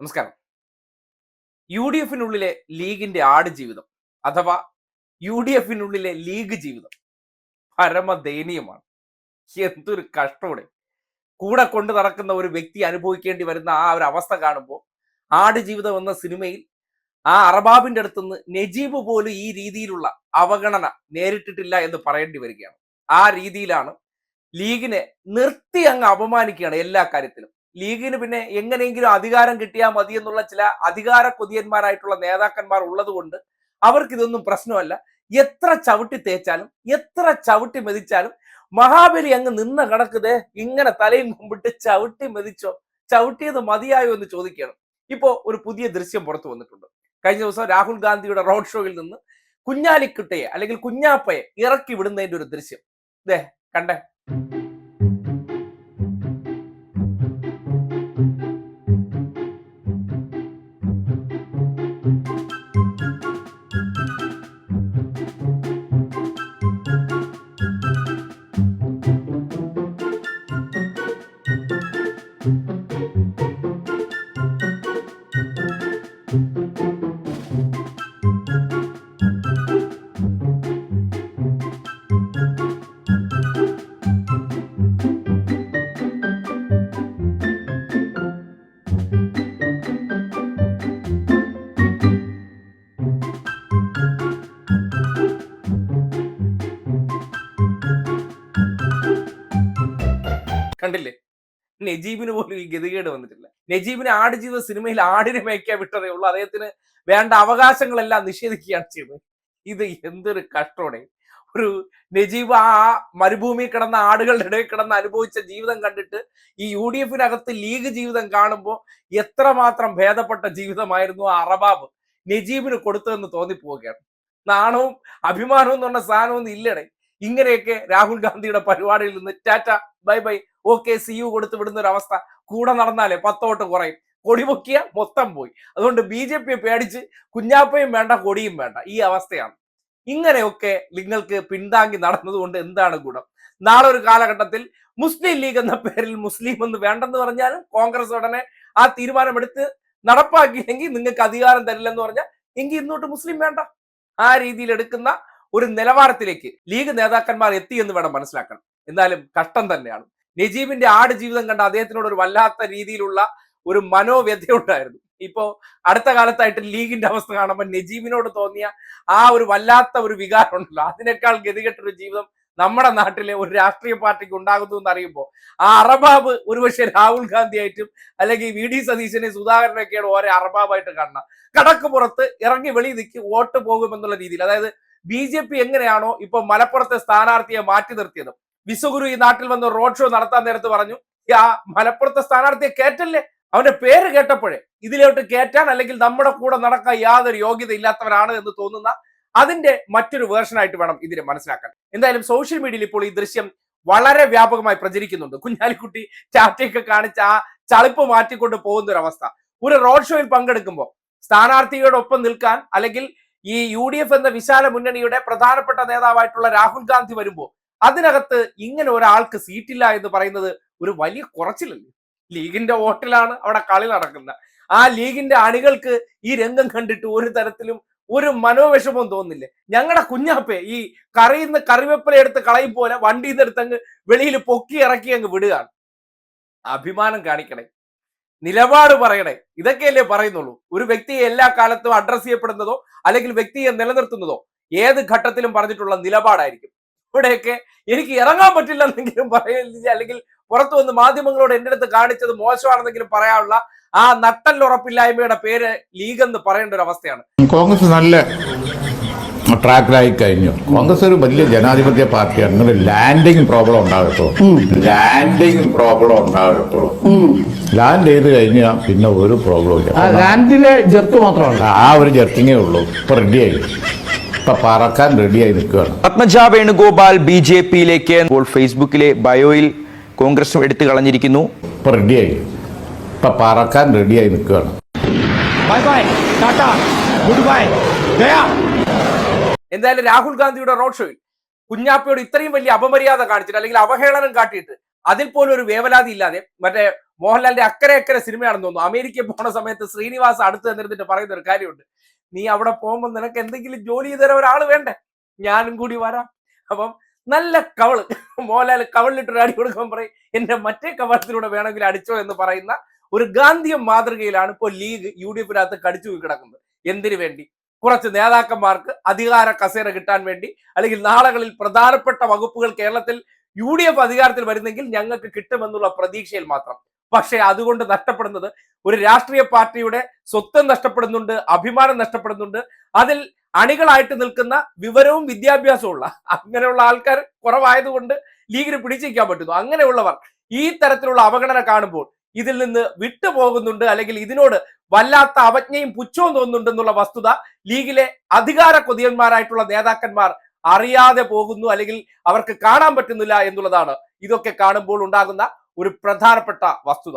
നമസ്കാരം. U D എഫിനുള്ളിലെ ലീഗിന്റെ ആട് ജീവിതം അഥവാ യു ഡി എഫിനുള്ളിലെ ലീഗ് ജീവിതം പരമ ദയനീയമാണ് എന്തൊരു കഷ്ടോടെ കൂടെ കൊണ്ട് നടക്കുന്ന ഒരു വ്യക്തി അനുഭവിക്കേണ്ടി വരുന്ന ആ ഒരു അവസ്ഥ കാണുമ്പോൾ ആട് ജീവിതം എന്ന സിനിമയിൽ ആ അറബാബിന്റെ അടുത്തുനിന്ന് നജീബ് പോലും ഈ രീതിയിലുള്ള അവഗണന നേരിട്ടിട്ടില്ല എന്ന് പറയേണ്ടി വരികയാണ്. ആ രീതിയിലാണ് ലീഗിനെ നിർത്തി അങ്ങ് അപമാനിക്കുകയാണ് എല്ലാ കാര്യത്തിലും. ലീഗിന് പിന്നെ എങ്ങനെയെങ്കിലും അധികാരം കിട്ടിയാൽ മതി എന്നുള്ള ചില അധികാര കൊതിയന്മാരായിട്ടുള്ള നേതാക്കന്മാർ ഉള്ളതുകൊണ്ട് അവർക്ക് ഇതൊന്നും പ്രശ്നമല്ല. എത്ര ചവിട്ടി തേച്ചാലും എത്ര ചവിട്ടി മെതിച്ചാലും മഹാബലി അങ്ങ് നിന്ന കണക്കതേ ഇങ്ങനെ തലയും മുമ്പിട്ട് ചവിട്ടി മെതിച്ചോ ചവിട്ടിയത് മതിയായോ എന്ന് ചോദിക്കണം. ഇപ്പോ ഒരു പുതിയ ദൃശ്യം പുറത്തു വന്നിട്ടുണ്ട്. കഴിഞ്ഞ ദിവസം രാഹുൽ ഗാന്ധിയുടെ റോഡ് ഷോയിൽ നിന്ന് കുഞ്ഞാലിക്കുട്ടയെ അല്ലെങ്കിൽ കുഞ്ഞാപ്പയെ ഇറക്കി വിടുന്നതിന്റെ ഒരു ദൃശ്യം. ദേ കണ്ടേ. നജീബിന് പോലും ഈ ഗതികേട് വന്നിട്ടില്ല. നജീബിന് ആട് ജീവിത സിനിമയിൽ ആടിനെ മേയ്ക്കാൻ വിട്ടതേ ഉള്ളൂ. അദ്ദേഹത്തിന് വേണ്ട അവകാശങ്ങളെല്ലാം നിഷേധിക്കുകയാണ് ചെയ്തത്. ഇത് എന്തൊരു കഷ്ടോടെ. ഒരു നജീബ് ആ മരുഭൂമി കിടന്ന ആടുകളുടെ ഇടയിൽ കിടന്ന് അനുഭവിച്ച ജീവിതം കണ്ടിട്ട് ഈ യു ഡി എഫിനകത്ത് ലീഗ് ജീവിതം കാണുമ്പോൾ എത്രമാത്രം ഭേദപ്പെട്ട ജീവിതമായിരുന്നു ആ അറബാബ് നജീബിന് കൊടുത്തതെന്ന് തോന്നിപ്പോവുകയാണ്. നാണവും അഭിമാനവും എന്ന് പറഞ്ഞ സാധനമൊന്നും ഇല്ലടേ. ഇങ്ങനെയൊക്കെ രാഹുൽ ഗാന്ധിയുടെ പരിപാടിയിൽ നിന്ന് tata bye bye okay see you കൊടുത്തു വിടുന്ന ഒരു അവസ്ഥ കൂടെ നടന്നാലേ പത്തോട്ട് കുറയും. കൊടി പൊക്കിയ മൊത്തം പോയി. അതുകൊണ്ട് ബി ജെ പിയെ പേടിച്ച് കുഞ്ഞാപ്പയും വേണ്ട കൊടിയും വേണ്ട. ഈ അവസ്ഥയാണ്. ഇങ്ങനെയൊക്കെ നിങ്ങൾക്ക് പിന്താങ്ങി നടന്നതുകൊണ്ട് എന്താണ് ഗുണം? നാളെ ഒരു കാലഘട്ടത്തിൽ മുസ്ലിം ലീഗ് എന്ന പേരിൽ മുസ്ലിം എന്ന് വേണ്ടെന്ന് പറഞ്ഞാലും കോൺഗ്രസ് ഉടനെ ആ തീരുമാനമെടുത്ത് നടപ്പാക്കിയില്ലെങ്കിൽ നിങ്ങൾക്ക് അധികാരം തരില്ലെന്ന് പറഞ്ഞാൽ എങ്കിൽ ഇന്നോട്ട് മുസ്ലിം വേണ്ട. ആ രീതിയിൽ എടുക്കുന്ന ഒരു നിലവാരത്തിലേക്ക് ലീഗ് നേതാക്കന്മാർ എത്തി എന്ന് വേണം മനസ്സിലാക്കണം. എന്നാലും കഷ്ടം തന്നെയാണ്. നജീബിന്റെ ആട് ജീവിതം കണ്ട അദ്ദേഹത്തിനോട് ഒരു വല്ലാത്ത രീതിയിലുള്ള ഒരു മനോവ്യഥ ഉണ്ടായിരുന്നു. ഇപ്പോ അടുത്ത കാലത്തായിട്ട് ലീഗിന്റെ അവസ്ഥ കാണുമ്പോൾ നജീബിനോട് തോന്നിയ ആ ഒരു വല്ലാത്ത ഒരു വികാരം ഉണ്ടല്ലോ. അതിനേക്കാൾ ഗതികെട്ടൊരു ജീവിതം നമ്മുടെ നാട്ടിലെ ഒരു രാഷ്ട്രീയ പാർട്ടിക്ക് ഉണ്ടാകുന്നു എന്ന് അറിയുമ്പോൾ ആ അറബാബ് ഒരുപക്ഷെ രാഹുൽ ഗാന്ധി ആയിട്ടും അല്ലെങ്കിൽ വി ഡി സതീശനെ സുധാകരനൊക്കെയാണ് ഓരോ അറബാബായിട്ട് കാണണം കടക്ക് പുറത്ത് ഇറങ്ങി വെളി നിൽക്കി വോട്ട് പോകുമെന്നുള്ള രീതിയിൽ. അതായത് ബി ജെ പി എങ്ങനെയാണോ ഇപ്പൊ മലപ്പുറത്തെ സ്ഥാനാർത്ഥിയെ മാറ്റി നിർത്തിയത്? വിശ്വഗുരു ഈ നാട്ടിൽ വന്ന് റോഡ് ഷോ നടത്താൻ നേരത്ത് പറഞ്ഞു ആ മലപ്പുറത്തെ സ്ഥാനാർത്ഥിയെ കേറ്റല്ലേ? അവന്റെ പേര് കേട്ടപ്പോഴേ ഇതിലോട്ട് കേറ്റാൻ അല്ലെങ്കിൽ നമ്മുടെ കൂടെ നടക്കാൻ യാതൊരു യോഗ്യത ഇല്ലാത്തവരാണ് എന്ന് തോന്നുന്ന അതിന്റെ മറ്റൊരു വേർഷനായിട്ട് വേണം ഇതിനെ മനസ്സിലാക്കാൻ. എന്തായാലും സോഷ്യൽ മീഡിയയിൽ ഇപ്പോൾ ഈ ദൃശ്യം വളരെ വ്യാപകമായി പ്രചരിക്കുന്നുണ്ട്. കുഞ്ഞാലിക്കുട്ടി ടാറ്റയൊക്കെ കാണിച്ച ആ ചളിപ്പ് മാറ്റിക്കൊണ്ട് പോകുന്ന ഒരു അവസ്ഥ ഒരു റോഡ് ഷോയിൽ പങ്കെടുക്കുമ്പോൾ സ്ഥാനാർത്ഥിയോടൊപ്പം നിൽക്കാൻ അല്ലെങ്കിൽ ഈ യു ഡി എഫ് എന്ന വിശാല മുന്നണിയുടെ പ്രധാനപ്പെട്ട നേതാവായിട്ടുള്ള രാഹുൽ ഗാന്ധി വരുമ്പോൾ അതിനകത്ത് ഇങ്ങനെ ഒരാൾക്ക് സീറ്റില്ല എന്ന് പറയുന്നത് ഒരു വലിയ കുറച്ചിലല്ലേ? ലീഗിന്റെ വോട്ടിലാണ് അവിടെ കളി നടക്കുന്നത്. ആ ലീഗിന്റെ അണികൾക്ക് ഈ രംഗം കണ്ടിട്ട് ഒരു തരത്തിലും ഒരു മനോവിഷമവും തോന്നില്ലേ? ഞങ്ങളുടെ കുഞ്ഞാപ്പേ ഈ കറിയുന്ന കറിവേപ്പില എടുത്ത് കളയും പോലെ വണ്ടിയിൽ നിന്ന് എടുത്തങ്ങ് വെളിയിൽ പൊക്കി ഇറക്കി അങ്ങ് വിടുകയാണ്. അഭിമാനം കാണിക്കണേ. നിലപാട് പറയണേ. ഇതൊക്കെയല്ലേ പറയുന്നുള്ളൂ. ഒരു വ്യക്തിയെ എല്ലാ കാലത്തും അഡ്രസ് ചെയ്യപ്പെടുന്നതോ അല്ലെങ്കിൽ വ്യക്തിയെ നിലനിർത്തുന്നതോ ഏത് ഘട്ടത്തിലും പറഞ്ഞിട്ടുള്ള നിലപാടായിരിക്കും. ഇവിടെയൊക്കെ എനിക്ക് ഇറങ്ങാൻ പറ്റില്ല എന്നെങ്കിലും പറയുന്നില്ല അല്ലെങ്കിൽ പുറത്തു വന്ന് മാധ്യമങ്ങളോട് എന്റെ അടുത്ത് കാണിച്ചത് മോശമാണെന്നെങ്കിലും പറയാനുള്ള ആ നട്ടല്ലുറപ്പില്ലായ്മയുടെ പേര് ലീഗ് എന്ന് പറയേണ്ട ഒരു അവസ്ഥയാണ്. കോൺഗ്രസ് നല്ല ട്രാക്കിലായി കഴിഞ്ഞു. കോൺഗ്രസ് ഒരു വലിയ ജനാധിപത്യ പാർട്ടിയാണ്. നിങ്ങൾ ലാൻഡിങ് പ്രോബ്ലം ഉണ്ടാകത്തുള്ളൂ ലാൻഡിങ് പ്രോബ്ലം ഉണ്ടാകത്തുള്ളൂ ലാൻഡ് ചെയ്ത് കഴിഞ്ഞാൽ പിന്നെ ഒരു പ്രോബ്ലം ആ ഇല്ല ലാൻഡിലെ ജെർത്ത് മാത്രമല്ല. ആ ഒരു ജെർത്തിങ്ങേ ഉള്ളൂ. ഇപ്പൊ റെഡിയായി ഇപ്പൊ പറക്കാൻ റെഡിയായി നിൽക്കുകയാണ്. പത്മജ വേണുഗോപാൽ ബി ജെ പിയിലേക്ക് ഫേസ്ബുക്കിലെ ബയോയിൽ കോൺഗ്രസ് എടുത്തു കളഞ്ഞിരിക്കുന്നു. ഇപ്പൊ റെഡിയായി ഇപ്പൊ പറക്കാൻ റെഡിയായി നിൽക്കുകയാണ്. Bye bye tata good bye എന്തായാലും രാഹുൽ ഗാന്ധിയുടെ റോഡ് ഷോയിൽ കുഞ്ഞാപ്പയോട് ഇത്രയും വലിയ അപമര്യാദ കാണിച്ചിട്ട് അല്ലെങ്കിൽ അവഹേളനം കാട്ടിയിട്ട് അതിൽ പോലും ഒരു വേവലാതി ഇല്ലാതെ മറ്റേ മോഹൻലാലിന്റെ അക്കരെ അക്കരെ സിനിമയാണെന്ന് തോന്നുന്നു. അമേരിക്കയിൽ പോണ സമയത്ത് ശ്രീനിവാസ് അടുത്ത് തന്നിരുന്നിട്ട് പറയുന്ന ഒരു കാര്യമുണ്ട്. നീ അവിടെ പോകുമ്പോൾ നിനക്ക് എന്തെങ്കിലും ജോലി ചെയ്ത് ഒരാൾ വേണ്ടേ? ഞാനും കൂടി വരാം. അപ്പം നല്ല കവൾ. മോഹൻലാൽ കവളിലിട്ടൊരു അടി കൊടുക്കാൻ പറയും എന്റെ മറ്റേ കവളത്തിലൂടെ വേണമെങ്കിൽ അടിച്ചോ എന്ന് പറയുന്ന ഒരു ഗാന്ധിയം മാതൃകയിലാണ് ഇപ്പോൾ ലീഗ് യു ഡി എഫിനകത്ത് കടിച്ചു കിടക്കുന്നത്. എന്തിനു വേണ്ടി? കുറച്ച് നേതാക്കന്മാർക്ക് അധികാര കസേര കിട്ടാൻ വേണ്ടി അല്ലെങ്കിൽ നാളുകളിൽ പ്രധാനപ്പെട്ട വകുപ്പുകൾ കേരളത്തിൽ യു ഡി എഫ് അധികാരത്തിൽ വരുന്നെങ്കിൽ ഞങ്ങൾക്ക് കിട്ടുമെന്നുള്ള പ്രതീക്ഷയിൽ മാത്രം. പക്ഷേ അതുകൊണ്ട് നഷ്ടപ്പെടുന്നത് ഒരു രാഷ്ട്രീയ പാർട്ടിയുടെ സ്വത്വം നഷ്ടപ്പെടുന്നുണ്ട് അഭിമാനം നഷ്ടപ്പെടുന്നുണ്ട് അതിൽ അണികളായിട്ട് നിൽക്കുന്ന വിവരവും വിദ്യാഭ്യാസവും ഉള്ള അങ്ങനെയുള്ള ആൾക്കാർ കുറവായതുകൊണ്ട് ലീഗിന് പിടിച്ചിരിക്കാൻ പറ്റുന്നു. അങ്ങനെയുള്ളവർ ഈ തരത്തിലുള്ള അവഗണന കാണുമ്പോൾ ഇതിൽ നിന്ന് വിട്ടുപോകുന്നുണ്ട് അല്ലെങ്കിൽ ഇതിനോട് വല്ലാത്ത അവജ്ഞയും പുച്ഛവും തോന്നുന്നുണ്ടെന്നുള്ള വസ്തുത ലീഗിലെ അധികാര കൊതിയന്മാരായിട്ടുള്ള നേതാക്കന്മാർ അറിയാതെ പോകുന്നു അല്ലെങ്കിൽ അവർക്ക് കാണാൻ പറ്റുന്നില്ല എന്നുള്ളതാണ്. ഇതൊക്കെ കാണുമ്പോൾ ഉണ്ടാകുന്ന ഒരു പ്രധാനപ്പെട്ട വസ്തുത.